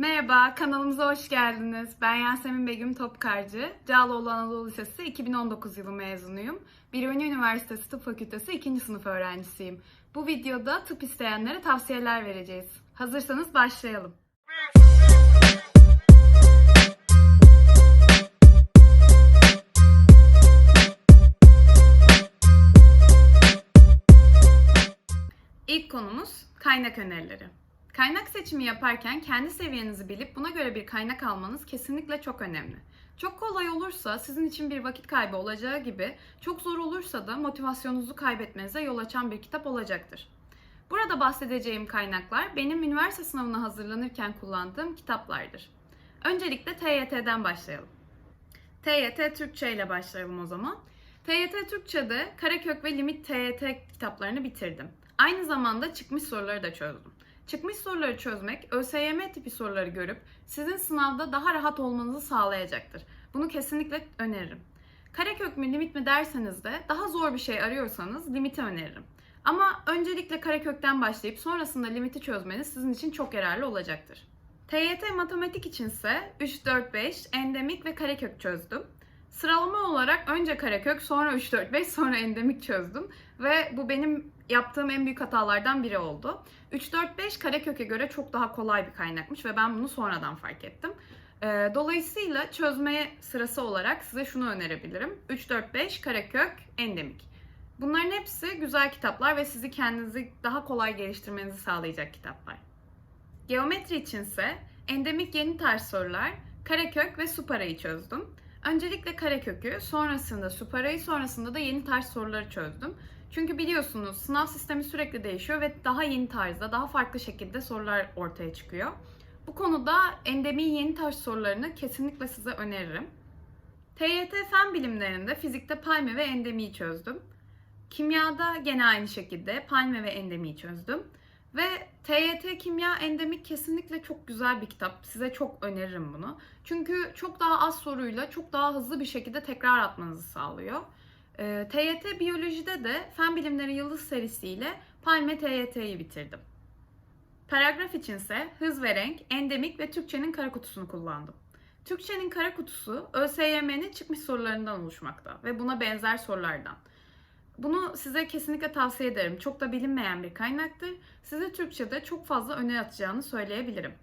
Merhaba, kanalımıza hoş geldiniz. Ben Yasemin Begüm Topkarcı. Cağaloğlu Anadolu Lisesi 2019 yılı mezunuyum. Biruni Üniversitesi Tıp Fakültesi 2. sınıf öğrencisiyim. Bu videoda tıp isteyenlere tavsiyeler vereceğiz. Hazırsanız başlayalım. İlk konumuz kaynak önerileri. Kaynak seçimi yaparken kendi seviyenizi bilip buna göre bir kaynak almanız kesinlikle çok önemli. Çok kolay olursa sizin için bir vakit kaybı olacağı gibi çok zor olursa da motivasyonunuzu kaybetmenize yol açan bir kitap olacaktır. Burada bahsedeceğim kaynaklar benim üniversite sınavına hazırlanırken kullandığım kitaplardır. Öncelikle TYT'den başlayalım. TYT Türkçe ile başlayalım o zaman. TYT Türkçe'de Karakök ve Limit TYT kitaplarını bitirdim. Aynı zamanda çıkmış soruları da çözdüm. Çıkmış soruları çözmek, ÖSYM tipi soruları görüp sizin sınavda daha rahat olmanızı sağlayacaktır. Bunu kesinlikle öneririm. Karekök mü limit mi derseniz de daha zor bir şey arıyorsanız limiti öneririm. Ama öncelikle karekökten başlayıp sonrasında limiti çözmeniz sizin için çok yararlı olacaktır. TYT matematik içinse 3, 4, 5, endemik ve karekök çözdüm. Sıralama olarak önce karekök, sonra 3, 4, 5, sonra endemik çözdüm. Ve bu benim yaptığım en büyük hatalardan biri oldu. 3, 4, 5 kareköke göre çok daha kolay bir kaynakmış ve ben bunu sonradan fark ettim. Ee, Dolayısıyla çözmeye sırası olarak size şunu önerebilirim. 3, 4, 5 karekök, endemik. Bunların hepsi güzel kitaplar ve sizi kendinizi daha kolay geliştirmenizi sağlayacak kitaplar. Geometri içinse endemik yeni tarz sorular, karekök ve suparayı çözdüm. Öncelikle karekökü, sonrasında suparayı, sonrasında da yeni tarz soruları çözdüm. Çünkü biliyorsunuz sınav sistemi sürekli değişiyor ve daha yeni tarzda, daha farklı şekilde sorular ortaya çıkıyor. Bu konuda endemiğin yeni tarz sorularını kesinlikle size öneririm. TYT fen bilimlerinde fizikte palme ve endemiyi çözdüm. Kimyada gene aynı şekilde palme ve endemiyi çözdüm. Ve TYT Kimya Endemik kesinlikle çok güzel bir kitap. Size çok öneririm bunu. Çünkü çok daha az soruyla çok daha hızlı bir şekilde tekrar atmanızı sağlıyor. Ee, TYT Biyoloji'de de Fen Bilimleri Yıldız serisiyle Palme TYT'yi bitirdim. Paragraf içinse hız ve renk, endemik ve Türkçenin kara kutusunu kullandım. Türkçenin kara kutusu ÖSYM'nin çıkmış sorularından oluşmakta ve buna benzer sorulardan. Bunu size kesinlikle tavsiye ederim. Çok da bilinmeyen bir kaynaktır. Size Türkçe'de çok fazla öne atacağını söyleyebilirim.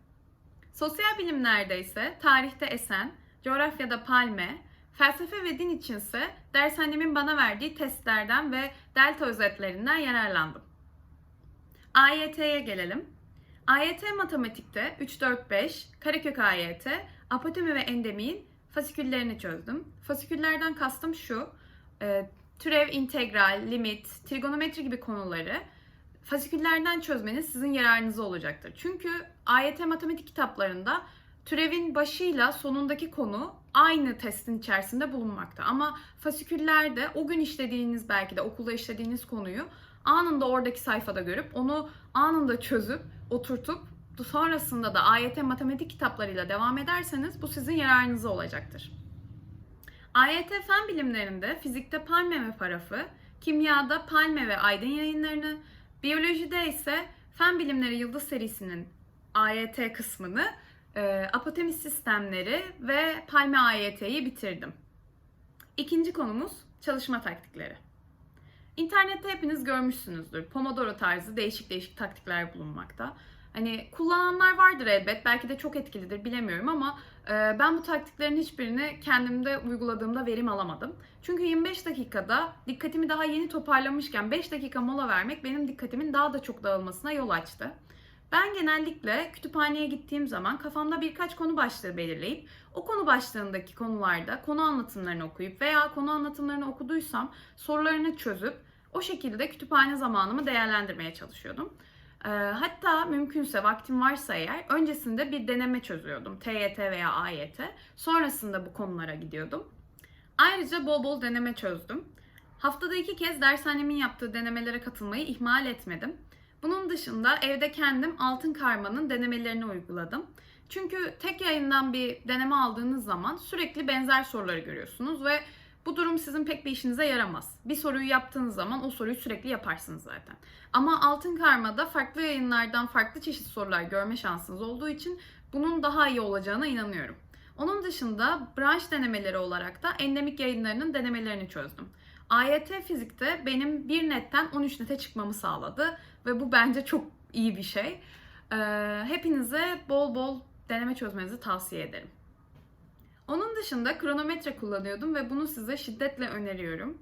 Sosyal bilimlerde ise tarihte Esen, coğrafyada Palme, felsefe ve din içinse dershanemin bana verdiği testlerden ve delta özetlerinden yararlandım. AYT'ye gelelim. AYT matematikte 3-4-5, karekök AYT, apotemi ve endemiğin fasiküllerini çözdüm. Fasiküllerden kastım şu, e, türev, integral, limit, trigonometri gibi konuları fasiküllerden çözmeniz sizin yararınıza olacaktır. Çünkü AYT matematik kitaplarında türevin başıyla sonundaki konu aynı testin içerisinde bulunmakta. Ama fasiküllerde o gün işlediğiniz belki de okulda işlediğiniz konuyu anında oradaki sayfada görüp onu anında çözüp oturtup sonrasında da AYT matematik kitaplarıyla devam ederseniz bu sizin yararınıza olacaktır. AYT fen bilimlerinde fizikte Palme ve Parafı, kimyada Palme ve Aydın yayınlarını, biyolojide ise Fen Bilimleri Yıldız serisinin AYT kısmını, e, apotemi sistemleri ve Palme AYT'yi bitirdim. İkinci konumuz çalışma taktikleri. İnternette hepiniz görmüşsünüzdür. Pomodoro tarzı değişik değişik taktikler bulunmakta. Hani kullananlar vardır elbet. Belki de çok etkilidir bilemiyorum ama e, ben bu taktiklerin hiçbirini kendimde uyguladığımda verim alamadım. Çünkü 25 dakikada dikkatimi daha yeni toparlamışken 5 dakika mola vermek benim dikkatimin daha da çok dağılmasına yol açtı. Ben genellikle kütüphaneye gittiğim zaman kafamda birkaç konu başlığı belirleyip o konu başlığındaki konularda konu anlatımlarını okuyup veya konu anlatımlarını okuduysam sorularını çözüp o şekilde kütüphane zamanımı değerlendirmeye çalışıyordum. Ee, hatta mümkünse vaktim varsa eğer öncesinde bir deneme çözüyordum. TYT veya AYT. Sonrasında bu konulara gidiyordum. Ayrıca bol bol deneme çözdüm. Haftada iki kez dershanemin yaptığı denemelere katılmayı ihmal etmedim. Bunun dışında evde kendim altın karmanın denemelerini uyguladım. Çünkü tek yayından bir deneme aldığınız zaman sürekli benzer soruları görüyorsunuz ve Bu durum sizin pek bir işinize yaramaz. Bir soruyu yaptığınız zaman o soruyu sürekli yaparsınız zaten. Ama Altın Karma'da farklı yayınlardan farklı çeşit sorular görme şansınız olduğu için bunun daha iyi olacağına inanıyorum. Onun dışında branş denemeleri olarak da endemik yayınlarının denemelerini çözdüm. AYT fizikte benim 1 netten 13 nete çıkmamı sağladı ve bu bence çok iyi bir şey. Ee, hepinize bol bol deneme çözmenizi tavsiye ederim. Onun dışında kronometre kullanıyordum ve bunu size şiddetle öneriyorum.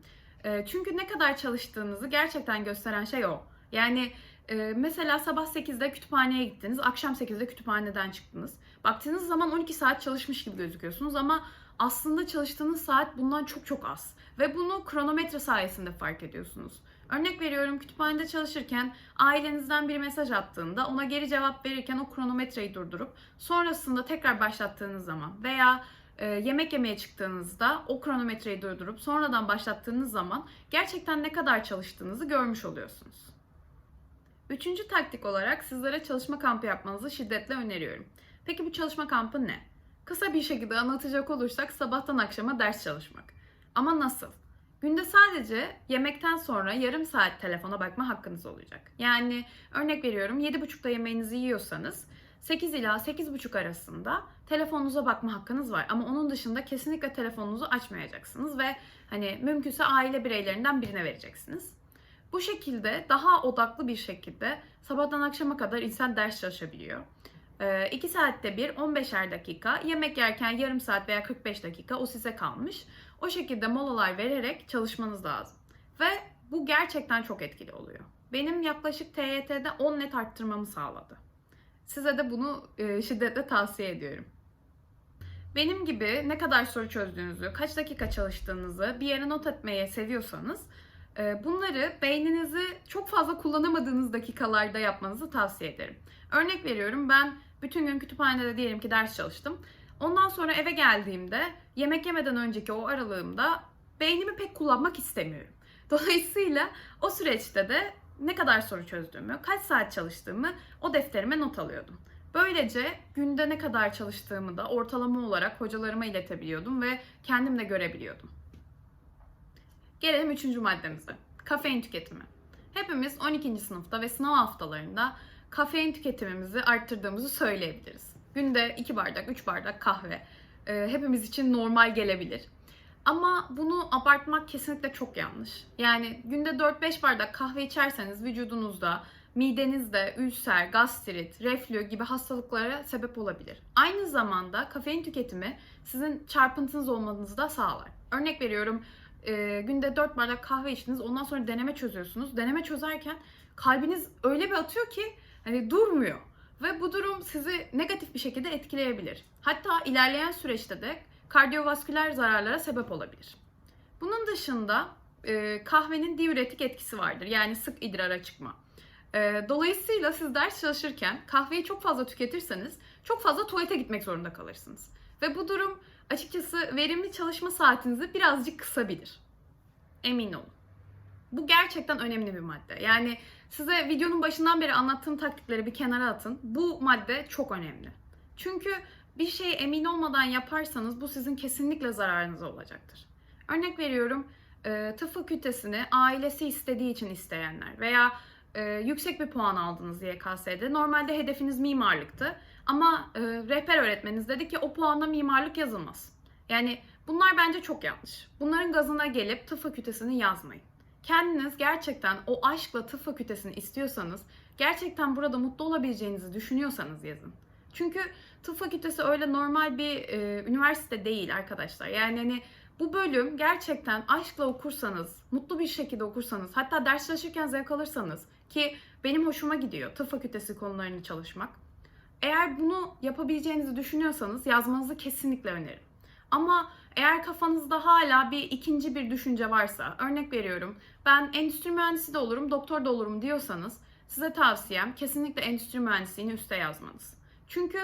Ee, çünkü ne kadar çalıştığınızı gerçekten gösteren şey o. Yani e, mesela sabah 8'de kütüphaneye gittiniz, akşam 8'de kütüphaneden çıktınız. Baktığınız zaman 12 saat çalışmış gibi gözüküyorsunuz ama aslında çalıştığınız saat bundan çok çok az. Ve bunu kronometre sayesinde fark ediyorsunuz. Örnek veriyorum kütüphanede çalışırken ailenizden bir mesaj attığında ona geri cevap verirken o kronometreyi durdurup sonrasında tekrar başlattığınız zaman veya e, yemek yemeye çıktığınızda o kronometreyi durdurup sonradan başlattığınız zaman gerçekten ne kadar çalıştığınızı görmüş oluyorsunuz. Üçüncü taktik olarak sizlere çalışma kampı yapmanızı şiddetle öneriyorum. Peki bu çalışma kampı ne? Kısa bir şekilde anlatacak olursak sabahtan akşama ders çalışmak. Ama nasıl? Günde sadece yemekten sonra yarım saat telefona bakma hakkınız olacak. Yani örnek veriyorum 7.30'da yemeğinizi yiyorsanız 8 ila 8.30 arasında telefonunuza bakma hakkınız var. Ama onun dışında kesinlikle telefonunuzu açmayacaksınız ve hani mümkünse aile bireylerinden birine vereceksiniz. Bu şekilde daha odaklı bir şekilde sabahtan akşama kadar insan ders çalışabiliyor. 2 saatte bir 15'er dakika, yemek yerken yarım saat veya 45 dakika o size kalmış. O şekilde molalar vererek çalışmanız lazım. Ve bu gerçekten çok etkili oluyor. Benim yaklaşık TYT'de 10 net arttırmamı sağladı. Size de bunu e, şiddetle tavsiye ediyorum. Benim gibi ne kadar soru çözdüğünüzü, kaç dakika çalıştığınızı bir yere not etmeyi seviyorsanız e, bunları beyninizi çok fazla kullanamadığınız dakikalarda yapmanızı tavsiye ederim. Örnek veriyorum ben bütün gün kütüphanede diyelim ki ders çalıştım. Ondan sonra eve geldiğimde yemek yemeden önceki o aralığımda beynimi pek kullanmak istemiyorum. Dolayısıyla o süreçte de ne kadar soru çözdüğümü, kaç saat çalıştığımı o defterime not alıyordum. Böylece günde ne kadar çalıştığımı da ortalama olarak hocalarıma iletebiliyordum ve kendim de görebiliyordum. Gelelim üçüncü maddemize. Kafein tüketimi. Hepimiz 12. sınıfta ve sınav haftalarında kafein tüketimimizi arttırdığımızı söyleyebiliriz. Günde 2 bardak, 3 bardak kahve e, hepimiz için normal gelebilir. Ama bunu abartmak kesinlikle çok yanlış. Yani günde 4-5 bardak kahve içerseniz vücudunuzda, midenizde ülser, gastrit, reflü gibi hastalıklara sebep olabilir. Aynı zamanda kafein tüketimi sizin çarpıntınız olmanızı da sağlar. Örnek veriyorum e, günde 4 bardak kahve içtiniz ondan sonra deneme çözüyorsunuz. Deneme çözerken kalbiniz öyle bir atıyor ki hani durmuyor. Ve bu durum sizi negatif bir şekilde etkileyebilir. Hatta ilerleyen süreçte de kardiyovasküler zararlara sebep olabilir. Bunun dışında e, kahvenin diüretik etkisi vardır. Yani sık idrara çıkma. E, dolayısıyla siz ders çalışırken kahveyi çok fazla tüketirseniz çok fazla tuvalete gitmek zorunda kalırsınız. Ve bu durum açıkçası verimli çalışma saatinizi birazcık kısabilir. Emin olun. Bu gerçekten önemli bir madde. Yani size videonun başından beri anlattığım taktikleri bir kenara atın. Bu madde çok önemli. Çünkü bir şeye emin olmadan yaparsanız bu sizin kesinlikle zararınıza olacaktır. Örnek veriyorum e, tıp fakültesini ailesi istediği için isteyenler veya e, yüksek bir puan aldınız YKS'de. Normalde hedefiniz mimarlıktı ama e, rehber öğretmeniniz dedi ki o puanla mimarlık yazılmaz. Yani bunlar bence çok yanlış. Bunların gazına gelip tıp fakültesini yazmayın. Kendiniz gerçekten o aşkla tıp fakültesini istiyorsanız, gerçekten burada mutlu olabileceğinizi düşünüyorsanız yazın. Çünkü tıp fakültesi öyle normal bir e, üniversite değil arkadaşlar. Yani hani bu bölüm gerçekten aşkla okursanız, mutlu bir şekilde okursanız, hatta ders çalışırken zevk alırsanız ki benim hoşuma gidiyor tıp fakültesi konularını çalışmak. Eğer bunu yapabileceğinizi düşünüyorsanız yazmanızı kesinlikle öneririm. Ama eğer kafanızda hala bir ikinci bir düşünce varsa, örnek veriyorum, ben endüstri mühendisi de olurum, doktor da olurum diyorsanız size tavsiyem kesinlikle endüstri mühendisliğini üste yazmanız. Çünkü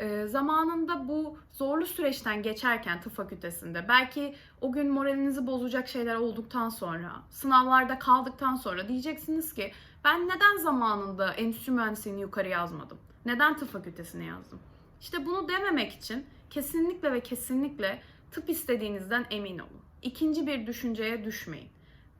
e, zamanında bu zorlu süreçten geçerken tıp fakültesinde belki o gün moralinizi bozacak şeyler olduktan sonra, sınavlarda kaldıktan sonra diyeceksiniz ki ben neden zamanında endüstri mühendisliğini yukarı yazmadım? Neden tıp fakültesine yazdım? İşte bunu dememek için kesinlikle ve kesinlikle tıp istediğinizden emin olun. ikinci bir düşünceye düşmeyin.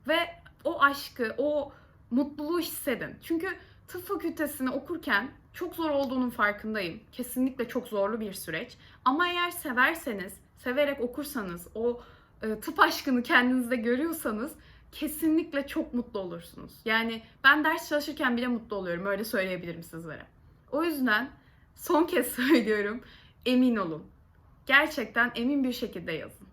Ve o aşkı, o mutluluğu hissedin. Çünkü tıp fakültesini okurken çok zor olduğunun farkındayım. Kesinlikle çok zorlu bir süreç. Ama eğer severseniz, severek okursanız, o e, tıp aşkını kendinizde görüyorsanız kesinlikle çok mutlu olursunuz. Yani ben ders çalışırken bile mutlu oluyorum. Öyle söyleyebilirim sizlere. O yüzden son kez söylüyorum. Emin olun. Gerçekten emin bir şekilde yazın.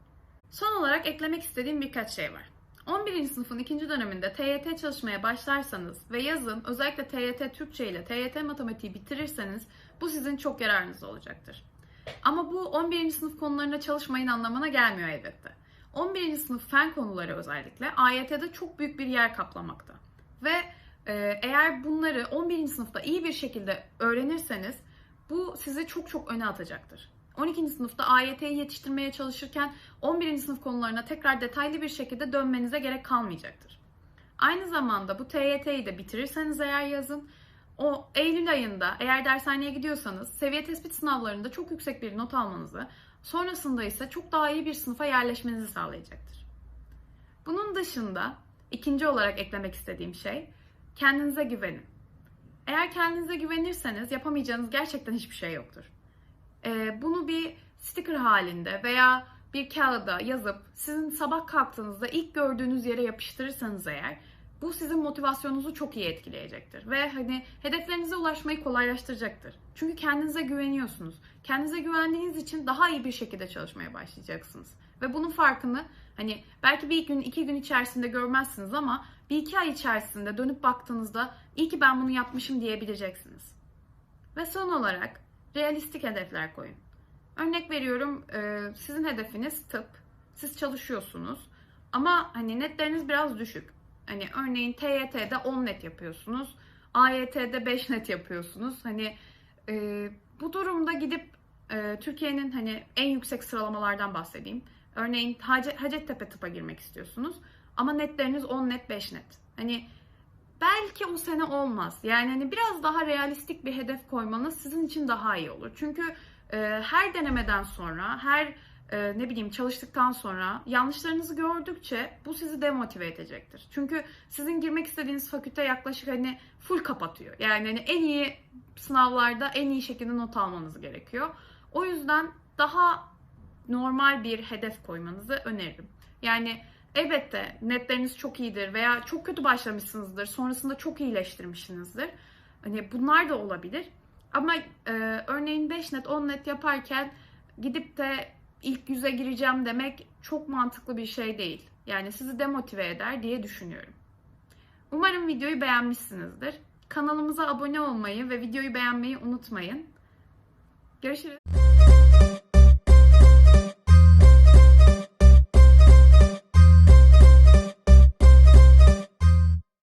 Son olarak eklemek istediğim birkaç şey var. 11. sınıfın ikinci döneminde TYT çalışmaya başlarsanız ve yazın özellikle TYT Türkçe ile TYT matematiği bitirirseniz bu sizin çok yararınız olacaktır. Ama bu 11. sınıf konularında çalışmayın anlamına gelmiyor elbette. 11. sınıf fen konuları özellikle AYT'de çok büyük bir yer kaplamakta. Ve e, eğer bunları 11. sınıfta iyi bir şekilde öğrenirseniz bu sizi çok çok öne atacaktır. 12. sınıfta AYT'yi yetiştirmeye çalışırken 11. sınıf konularına tekrar detaylı bir şekilde dönmenize gerek kalmayacaktır. Aynı zamanda bu TYT'yi de bitirirseniz eğer yazın, o Eylül ayında eğer dershaneye gidiyorsanız seviye tespit sınavlarında çok yüksek bir not almanızı, sonrasında ise çok daha iyi bir sınıfa yerleşmenizi sağlayacaktır. Bunun dışında ikinci olarak eklemek istediğim şey kendinize güvenin. Eğer kendinize güvenirseniz yapamayacağınız gerçekten hiçbir şey yoktur. Ee, bunu bir sticker halinde veya bir kağıda yazıp sizin sabah kalktığınızda ilk gördüğünüz yere yapıştırırsanız eğer bu sizin motivasyonunuzu çok iyi etkileyecektir ve hani hedeflerinize ulaşmayı kolaylaştıracaktır. Çünkü kendinize güveniyorsunuz. Kendinize güvendiğiniz için daha iyi bir şekilde çalışmaya başlayacaksınız. Ve bunun farkını hani belki bir gün iki gün içerisinde görmezsiniz ama bir iki ay içerisinde dönüp baktığınızda iyi ki ben bunu yapmışım diyebileceksiniz. Ve son olarak realistik hedefler koyun. Örnek veriyorum e, sizin hedefiniz tıp. Siz çalışıyorsunuz ama hani netleriniz biraz düşük. Hani örneğin TYT'de 10 net yapıyorsunuz. AYT'de 5 net yapıyorsunuz. Hani e, bu durumda gidip e, Türkiye'nin hani en yüksek sıralamalardan bahsedeyim. Örneğin Hacet, Hacettepe tıpa girmek istiyorsunuz. Ama netleriniz 10 net 5 net. Hani belki o sene olmaz. Yani hani biraz daha realistik bir hedef koymanız sizin için daha iyi olur. Çünkü e, her denemeden sonra, her e, ne bileyim çalıştıktan sonra yanlışlarınızı gördükçe bu sizi demotive edecektir. Çünkü sizin girmek istediğiniz fakülte yaklaşık hani full kapatıyor. Yani hani en iyi sınavlarda en iyi şekilde not almanız gerekiyor. O yüzden daha normal bir hedef koymanızı öneririm. Yani elbette netleriniz çok iyidir veya çok kötü başlamışsınızdır. Sonrasında çok iyileştirmişsinizdir. Hani bunlar da olabilir. Ama e, örneğin 5 net 10 net yaparken gidip de ilk yüze gireceğim demek çok mantıklı bir şey değil. Yani sizi demotive eder diye düşünüyorum. Umarım videoyu beğenmişsinizdir. Kanalımıza abone olmayı ve videoyu beğenmeyi unutmayın. Görüşürüz.